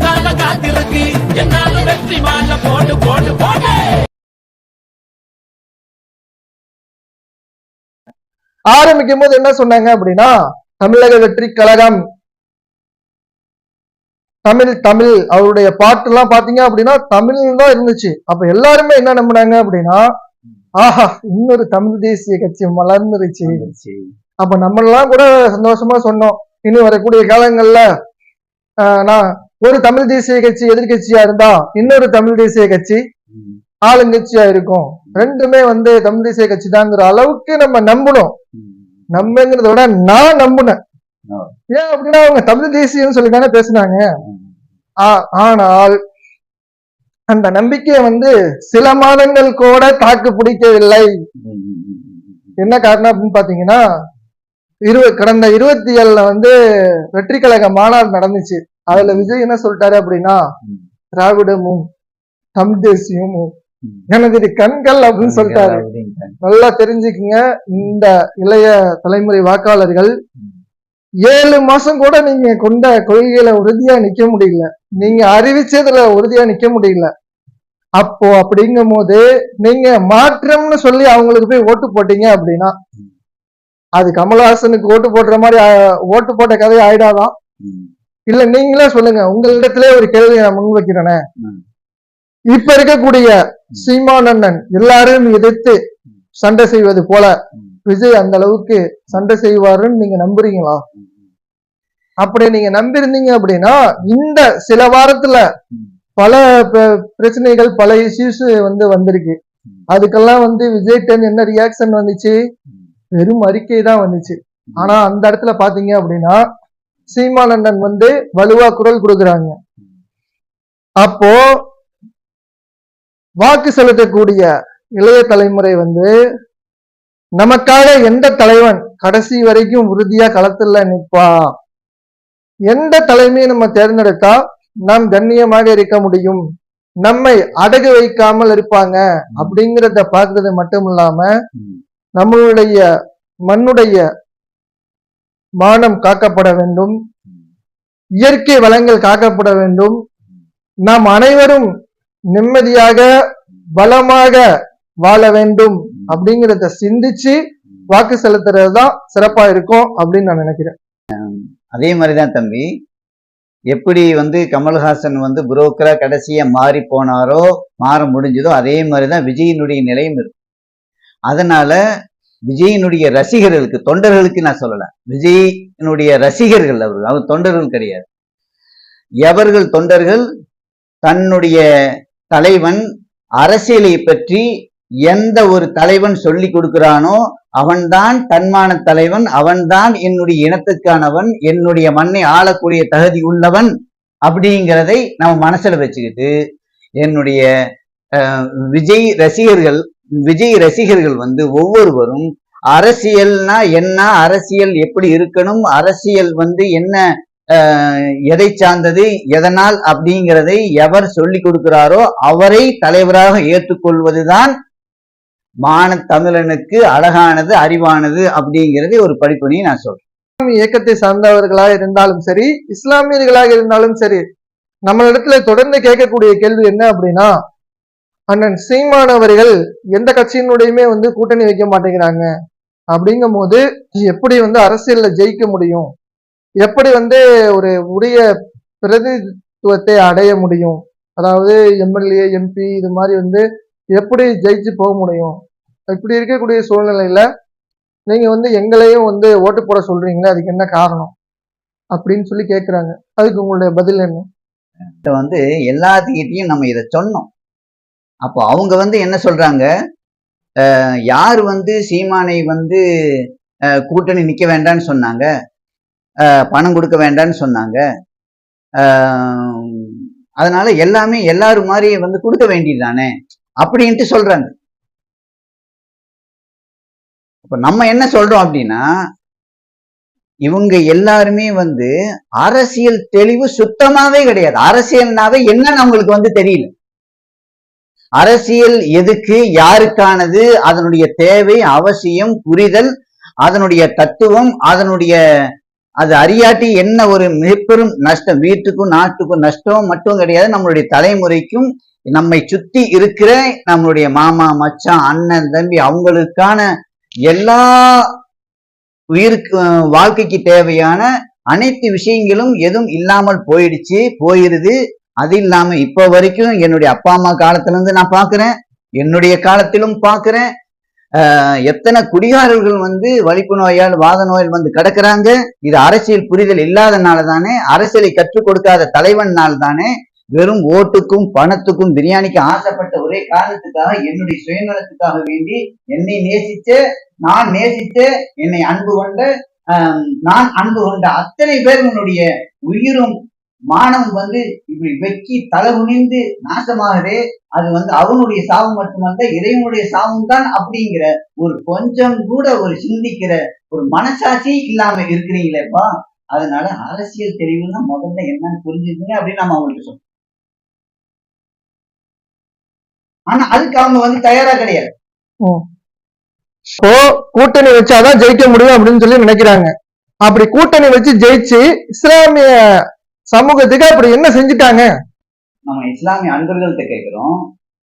உனக்காக காத்திருக்கு என்னாலும் வெற்றி மாலை போட்டு போட்டு போட்டு. ஆரம்பிக்கும் போது என்ன சொன்னாங்க அப்படின்னா தமிழக வெற்றி கழகம். தமிழ் தமிழ் அவருடைய பாட்டு எல்லாம் பாத்தீங்க அப்படின்னா தமிழ் தான் இருந்துச்சு. அப்ப எல்லாருமே என்ன நம்பினாங்க அப்படின்னா ஆஹா இன்னொரு தமிழ் தேசிய கட்சி மலர்ந்துருச்சு அப்ப நம்ம எல்லாம் கூட சந்தோஷமா சொன்னோம். இன்னும் வரக்கூடிய காலங்கள்ல ஆஹ், நான் ஒரு தமிழ் தேசிய கட்சி எதிர்க்கட்சியா இருந்தா இன்னொரு தமிழ் தேசிய கட்சி ஆளுங்கட்சியா இருக்கும். ரெண்டுமே வந்து தமிழ் தேசிய கட்சி தாங்கிற அளவுக்கு நம்ம நம்பணும். நம்புங்கிறத விட நான் நம்புனேன். ஏன் அப்படின்னா அவங்க தமிழ் தேசியம்னு சொல்லி தானே பேசுனாங்க ஆனால் அந்த நம்பிக்கையை வந்து சில மாதங்கள் கூட தாக்கு பிடிக்கவில்லை. என்ன காரணம் அப்படின்னு பாத்தீங்கன்னா இரு கடந்த இருபத்தி ஏழுல வந்து வெற்றி கழக மாநாடு நடந்துச்சு. அதுல விஜய் என்ன சொல்லிட்டாரு அப்படின்னா திராவிடமும் தமிழ் தேசியமும் எனது கண்கள் அப்படின்னு சொல்லிட்டாரு. நல்லா தெரிஞ்சுக்குங்க இந்த இளைய தலைமுறை வாக்காளர்கள். ஏழு மாசம் கூட நீங்க கொண்ட கொள்கையில உறுதியா நிக்க முடியல. நீங்க அறிவிச்சதுல உறுதியா நிக்க முடியல. அப்போ அப்படிங்கும் போது நீங்க மாற்றம்னு சொல்லி அவங்களுக்கு போய் ஓட்டு போட்டீங்க அப்படின்னா அது கமலஹாசனுக்கு ஓட்டு போடுற மாதிரி ஓட்டு போட்ட கதை ஆயிடாதான். இல்ல நீங்களே சொல்லுங்க. உங்களிடத்திலே ஒரு கேள்வி நான் முன் வைக்கிறேனே. இப்ப இருக்கக்கூடிய சீமானண்ணன் எல்லாரையும் எதிர்த்து சண்டை செய்வது போல விஜய் அந்த அளவுக்கு சண்டை செய்வாருன்னு நீங்க நம்புறீங்களா? அப்படி நீங்க நம்பியிருந்தீங்க அப்படின்னா இந்த சில வாரத்துல பல பிரச்சனைகள் பல இஷ்யூஸ் வந்து வந்திருக்கு. அதுக்கெல்லாம் வந்து விஜய் டென் என்ன ரியாக்ஷன் வந்துச்சு? வெறும் அறிக்கை தான் வந்துச்சு. ஆனா அந்த இடத்துல பாத்தீங்க அப்படின்னா சீமானந்தன் வந்து வலுவா குரல் கொடுக்குறாங்க. அப்போ வாக்கு செலுத்தக்கூடிய இளைய தலைமுறை வந்து நமக்காக எந்த தலைவன் கடைசி வரைக்கும் உறுதியா களத்துல நிற்பா எந்த தலைமையை நம்ம தேர்ந்தெடுத்தா நாம் கண்ணியமாக இருக்க முடியும்? நம்மை அடகு வைக்காமல் இருப்பாங்க அப்படிங்கிறத பார்க்கறது மட்டும் இல்லாம நம்மளுடைய மண்ணுடைய மானம் காக்கப்பட வேண்டும். இயற்கை வளங்கள் காக்கப்பட வேண்டும். நாம் அனைவரும் நிம்மதியாக பலமாக வாழ வேண்டும் அப்படிங்கிறத சிந்திச்சு வாக்கு செலுத்துறது தான் சிறப்பா இருக்கும் அப்படின்னு நான் நினைக்கிறேன். அதே மாதிரிதான் தம்பி. எப்படி வந்து கமல்ஹாசன் வந்து புரோக்கரா கடைசியா மாறி போனாரோ மாற முடிஞ்சதோ அதே மாதிரிதான் விஜயினுடைய நிலையும் இருக்கும் அதனால விஜயினுடைய ரசிகர்களுக்கு தொண்டர்களுக்கு நான் சொல்லல. விஜயினுடைய ரசிகர்கள் அவர்கள் அவர் தொண்டர்கள் கிடையாது. எவர்கள் தொண்டர்கள்? தன்னுடைய தலைவன் அரசியலை பற்றி எந்த ஒரு தலைவன் சொல்லி கொடுக்கிறானோ அவன்தான் தன்மான தலைவன் அவன்தான் என்னுடைய இனத்துக்கானவன் என்னுடைய மண்ணை ஆளக்கூடிய தகுதி உள்ளவன் அப்படிங்கிறதை நம்ம மனசுல வச்சுக்கிட்டு என்னுடைய அஹ், விஜய் ரசிகர்கள் விஜய் ரசிகர்கள் வந்து ஒவ்வொருவரும் அரசியல்னா என்ன அரசியல் எப்படி இருக்கணும் அரசியல் வந்து என்ன எதை சார்ந்தது எதனால் அப்படிங்கிறதை எவர் சொல்லி கொடுக்கிறாரோ அவரை தலைவராக ஏற்றுக்கொள்வதுதான் மான தமிழனுக்கு அழகானது அறிவானது அப்படிங்கிறது ஒரு படிப்பணியை நான் சொல்றேன். இயக்கத்தை சார்ந்தவர்களாக இருந்தாலும் சரி இஸ்லாமியர்களாக இருந்தாலும் சரி நம்மளிடத்துல தொடர்ந்து கேட்கக்கூடிய கேள்வி என்ன அப்படின்னா அண்ணன் சீமான் அவர்கள் எந்த கட்சியினுடையுமே வந்து கூட்டணி வைக்க மாட்டேங்கிறாங்க. அப்படிங்கும் போது எப்படி வந்து அரசியல்ல ஜெயிக்க முடியும்? எப்படி வந்து ஒரு உரிய பிரதித்துவத்தை அடைய முடியும்? அதாவது எம்எல்ஏ எம்பி இது மாதிரி வந்து எப்படி ஜெயிச்சு போக முடியும்? இப்படி இருக்கக்கூடிய சூழ்நிலையில நீங்க வந்து எங்களையும் வந்து ஓட்டு போட சொல்றீங்களே அதுக்கு என்ன காரணம்? அப்படின்னு சொல்லி கேட்குறாங்க அதுக்கு உங்களுடைய பதில் என்ன? இதை வந்து எல்லாத்துக்கிட்டையும் நம்ம இதை சொன்னோம் அப்போ அவங்க வந்து என்ன சொல்றாங்க? யார் வந்து சீமானை வந்து கூட்டணி நிற்க வேண்டாம்னு சொன்னாங்க? பணம் கொடுக்க வேண்டாம்னு சொன்னாங்க? அதனால எல்லாமே எல்லாரும் மாதிரி வந்து கொடுக்க வேண்டியது தானே? அப்படின்ட்டு சொல்றாங்க. அப்ப நம்ம என்ன சொல்றோம் அப்படின்னா இவங்க எல்லாருமே வந்து அரசியல் தெளிவு சுத்தமாவே கிடையாது. அரசியல்னாவே என்னன்னு அவங்களுக்கு வந்து தெரியல. அரசியல் எதுக்கு யாருக்கானது அதனுடைய தேவை அவசியம் புரிதல் அதனுடைய தத்துவம் அதனுடைய அது அறியாட்டி என்ன ஒரு மிகப்பெரும் நஷ்டம்? வீட்டுக்கும் நாட்டுக்கும் நஷ்டம் மட்டும் கிடையாது நம்மளுடைய தலைமுறைக்கும் நம்மை சுத்தி இருக்கிற நம்மளுடைய மாமா மச்சான் அண்ணன் தம்பி அவங்களுக்கான எல்லா உயிருக்கு வாழ்க்கைக்கு தேவையான அனைத்து விஷயங்களும் எதுவும் இல்லாமல் போயிடுச்சு போயிருது. அது இல்லாம இப்ப வரைக்கும் என்னுடைய அப்பா அம்மா காலத்துல இருந்து நான் பாக்குறேன் என்னுடைய காலத்திலும் பாக்குறேன் எத்தனை குடிகாரர்கள் வந்து வலிப்பு நோயால் வாத நோயால் வந்து கிடக்குறாங்க. இது அரசியல் புரிதல் இல்லாதனால தானே அரசியலை கற்றுக் கொடுக்காத தலைவனால் தானே வெறும் ஓட்டுக்கும் பணத்துக்கும் பிரியாணிக்கு ஆசைப்பட்ட ஒரே காரணத்துக்காக என்னுடைய சுயநலத்துக்காக வேண்டி என்னை நேசிச்ச நான் நேசித்த என்னை அன்பு கொண்ட நான் அன்பு கொண்ட அத்தனை பேர் என்னுடைய உயிரும் மானம் வந்து இப்படி வெக்கி தலை குனிந்து நாசமாகுதே அது வந்து அவனுடைய சாவு மட்டுமல்ல இறைவனுடைய சாவும் தான் அப்படிங்கிற ஒரு கொஞ்சம் கூட ஒரு சிந்திக்கிற ஒரு மனசாட்சி இல்லாம இருக்கிறீங்களேப்பா. அதனால அரசியல் தெரிவுன்னா முதல்ல என்னன்னு புரிஞ்சுக்கங்க அப்படின்னு நம்ம அவங்களுக்கு சொல்றோம். ஆனா அதுக்கு அவங்க வந்து தயாரா கிடையாது. இப்போ கூட்டணி வச்சாதான் ஜெயிக்க முடியும் அப்படின்னு சொல்லி நினைக்கிறாங்க. அப்படி கூட்டணி வச்சு ஜெயிச்சு இஸ்லாமிய சமூகத்துக்கு அப்படி என்ன செஞ்சுட்டாங்க? நம்ம இஸ்லாமிய அன்பர்கள்ட்ட கேட்கிறோம்.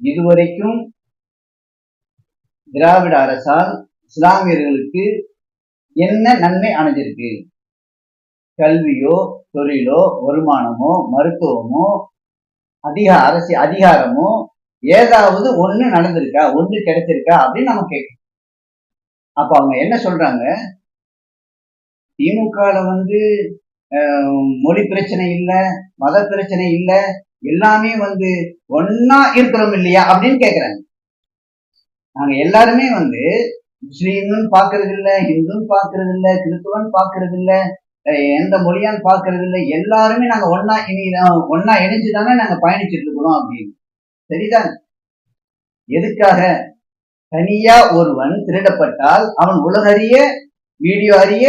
இதுவரைக்கும் திராவிட அரசால் இஸ்லாமியர்களுக்கு என்ன நன்மை அடைஞ்சிருக்கு? கல்வியோ தொழிலோ வருமானமோ மருத்துவமோ அதிக அரசு அதிகாரமோ ஏதாவது ஒண்ணு நடந்திருக்கா? ஒண்ணு கிடைச்சிருக்கா? அப்படின்னு நம்ம கேட்கணும் அப்ப அவங்க என்ன சொல்றாங்க? திமுகல வந்து மொழி பிரச்சனை இல்லை மத பிரச்சனை இல்லை எல்லாமே வந்து ஒன்னா இருக்கிறோம் இல்லையா அப்படின்னு கேக்குறாங்க. நாங்க எல்லாருமே வந்து முஸ்லீம்னு பாக்குறது இல்ல இந்துன்னு பாக்குறது இல்ல கிறிஸ்துவன் பாக்குறது இல்ல எந்த மொழியான்னு பாக்குறது இல்ல எல்லாருமே நாங்க ஒன்னா இனி ஒன்னா இணைஞ்சுதானே நாங்க பயணிச்சுட்டு இருக்கிறோம் அப்படின்னு. சரிதான் எதுக்காக? தனியா ஒருவன் திருடப்பட்டால் அவன் உலகறிய வீடியோ அறிய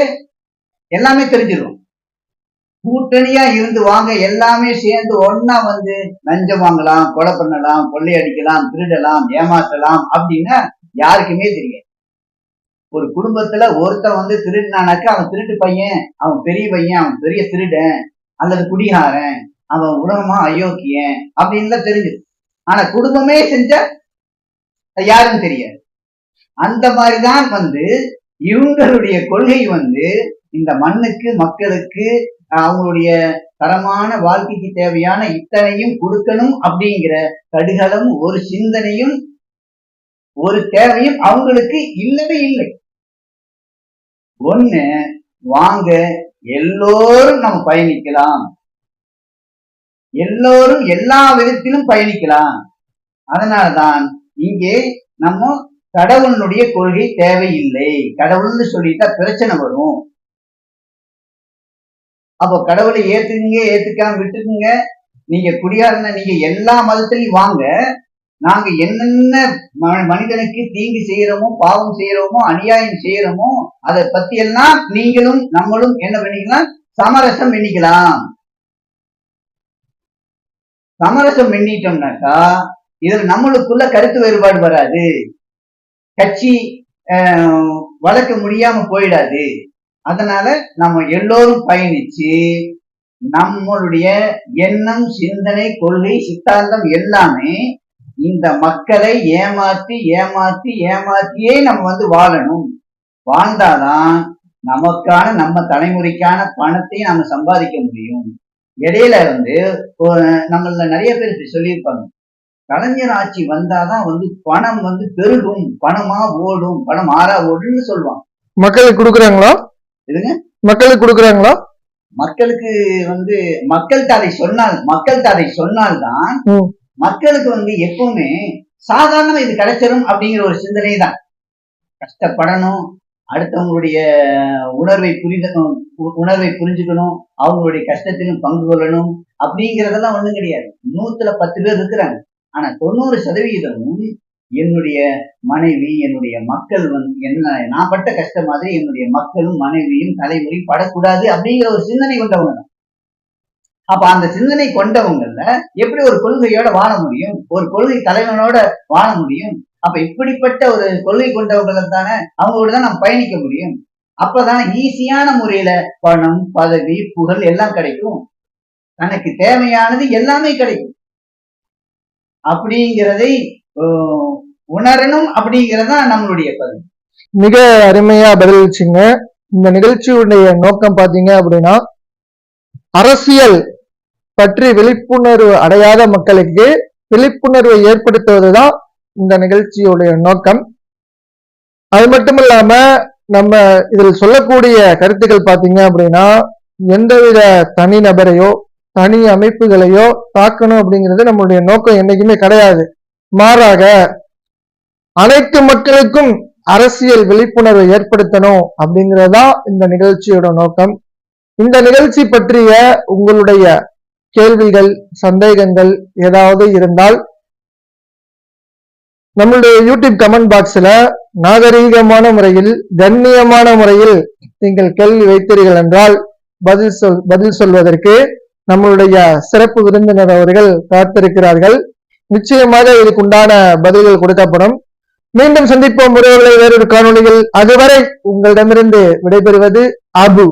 எல்லாமே தெரிஞ்சிடும் கூட்டணியா இருந்து வாங்க எல்லாமே சேர்ந்து ஒன்னா வந்து லஞ்சம் வாங்கலாம் கொலை பண்ணலாம் கொள்ளையடிக்கலாம் திருடலாம் ஏமாற்றலாம் அப்படின்னா யாருக்குமே தெரியாது. ஒரு குடும்பத்துல ஒருத்தன் வந்து திருடினானாக்கா அவன் திருட்டு பையன் அவன் பெரிய பையன் அவன் பெரிய திருடன் அல்லது குடிகாரன் அவன் உலகமா அயோக்கியன் அப்படின்னு தான் தெரிஞ்சுது ஆனா குடும்பமே செஞ்ச யாருன்னு தெரியாது. அந்த மாதிரிதான் வந்து இவங்களுடைய கொள்கை வந்து இந்த மண்ணுக்கு மக்களுக்கு அவங்களுடைய தரமான வாழ்க்கைக்கு தேவையான இத்தனையும் கொடுக்கணும் அப்படிங்கிற கடுகளம் ஒரு சிந்தனையும் ஒரு தேவையும் அவங்களுக்கு இல்லவே இல்லை. ஒண்ணு வாங்க எல்லோரும் நம்ம பயணிக்கலாம். எல்லோரும் எல்லா விதத்திலும் பயணிக்கலாம். அதனாலதான் இங்கே நம்ம கடவுளுடைய கொள்கை தேவையில்லை. கடவுள்னு சொல்லிட்டா பிரச்சனை வரும். அப்போ கடவுளை ஏத்துக்குங்க ஏத்துக்காம விட்டுக்குங்க. நீங்க குடியாரன நீங்க எல்லா மதத்திலையும் வாங்க. நாங்க என்னென்ன மனிதனுக்கு தீங்கு செய்யறோமோ பாவம் செய்யறோமோ அநியாயம் செய்யறோமோ அதை பத்தி எல்லாம் நீங்களும் நம்மளும் என்ன பண்ணிக்கலாம்? சமரசம் பண்ணிக்கலாம். சமரசம் பண்ணிட்டோம்னாக்கா இதுல நம்மளுக்குள்ள கருத்து வேறுபாடு வராது. கட்சி வளர்க்க முடியாம போயிடாது. அதனால நம்ம எல்லோரும் பயணிச்சு நம்மளுடைய எண்ணம் சிந்தனை கொள்கை சித்தாந்தம் எல்லாமே இந்த மக்களை ஏமாத்தி ஏமாத்தி ஏமாத்தியே நம்ம வந்து வாழணும். வாழ்ந்தாதான் நமக்கான நம்ம தலைமுறைக்கான பணத்தையும் நம்ம சம்பாதிக்க முடியும். இடையில வந்து நம்மள நிறைய பேர் இப்படி சொல்லியிருப்பாங்க. கலைஞர் ஆட்சி வந்தாதான் வந்து பணம் வந்து பெருகும். பணமா ஓடும். பணம் ஆறா ஓடுன்னு சொல்லுவாங்க. மக்களுக்கு கொடுக்குறாங்களா? எதுங்க? மக்களுக்கு கொடுக்குறாங்களா மக்களுக்கு வந்து மக்கள்கிட்ட அதை சொன்னால் மக்கள்கிட்ட அதை சொன்னால்தான். மக்களுக்கு வந்து எப்பவுமே சாதாரணமா இது கிடைச்சிரும் அப்படிங்கிற ஒரு சிந்தனை தான் கஷ்டப்படணும் அடுத்தவங்களுடைய உணர்வை புரித உ- உணர்வை புரிஞ்சுக்கணும் அவங்களுடைய கஷ்டத்திலும் பங்கு கொள்ளணும் அப்படிங்கறதெல்லாம் ஒண்ணும் கிடையாது நூத்துல பத்து பேர் இருக்கிறாங்க ஆனா தொண்ணூறு சதவிகிதமும் என்னுடைய மனைவி என்னுடைய மக்கள் வந்து என்ன நான் பட்ட கஷ்டம் மாதிரி என்னுடைய மக்களும் மனைவியும் தலைமுறை படக்கூடாது அப்படிங்கிற ஒரு சிந்தனை கொண்டவங்க தான். அப்ப அந்த சிந்தனை கொண்டவங்கல்ல எப்படி ஒரு கொள்கையோட வாழ முடியும்? ஒரு கொள்கை தலைவனோட வாழ முடியும்? அப்ப இப்படிப்பட்ட ஒரு கொள்கை கொண்டவங்களை தானே அவங்களோட தான் நம்ம பயணிக்க முடியும்? அப்பதான் ஈஸியான முறையில பணம் பதவி புகழ் எல்லாம் கிடைக்கும். தனக்கு தேவையானது எல்லாமே கிடைக்கும். அப்படிங்கிறதை ஓ உணரணும் அப்படிங்கறதா நம்மளுடைய பதில். மிக அருமையா பதிலளிச்சிங்க. இந்த நிகழ்ச்சியுடைய நோக்கம் பாத்தீங்க அப்படின்னா அரசியல் பற்றி விழிப்புணர்வு அடையாத மக்களுக்கு விழிப்புணர்வை ஏற்படுத்துவதுதான் இந்த நிகழ்ச்சியுடைய நோக்கம். அது மட்டும் இல்லாம நம்ம இதில் சொல்லக்கூடிய கருத்துக்கள் பாத்தீங்க அப்படின்னா எந்தவித தனிநபரையோ தனி அமைப்புகளையோ தாக்கணும் அப்படிங்கிறது நம்மளுடைய நோக்கம் என்னைக்குமே கிடையாது. மாறாக அனைத்து மக்களுக்கும் அரசியல் விழிப்புணர்வை ஏற்படுத்தணும் அப்படிங்கறதா இந்த நிகழ்ச்சியோட நோக்கம். இந்த நிகழ்ச்சி பற்றிய உங்களுடைய கேள்விகள் சந்தேகங்கள் ஏதாவது இருந்தால் நம்மளுடைய யூடியூப் கமெண்ட் பாக்ஸ்ல நாகரீகமான முறையில் கண்ணியமான முறையில் நீங்கள் கேள்வி வைத்தீர்கள் என்றால் பதில் சொல் பதில் சொல்வதற்கு நம்மளுடைய சிறப்பு விருந்தினர் அவர்கள் காத்திருக்கிறார்கள். நிச்சயமாக இதுக்குண்டான பதில்கள் கொடுக்கப்படும். மீண்டும் சந்திப்போம். உறவுகளை வேறொரு காணொலியில் அதுவரை உங்களிடமிருந்து விடைபெறுவது அபு.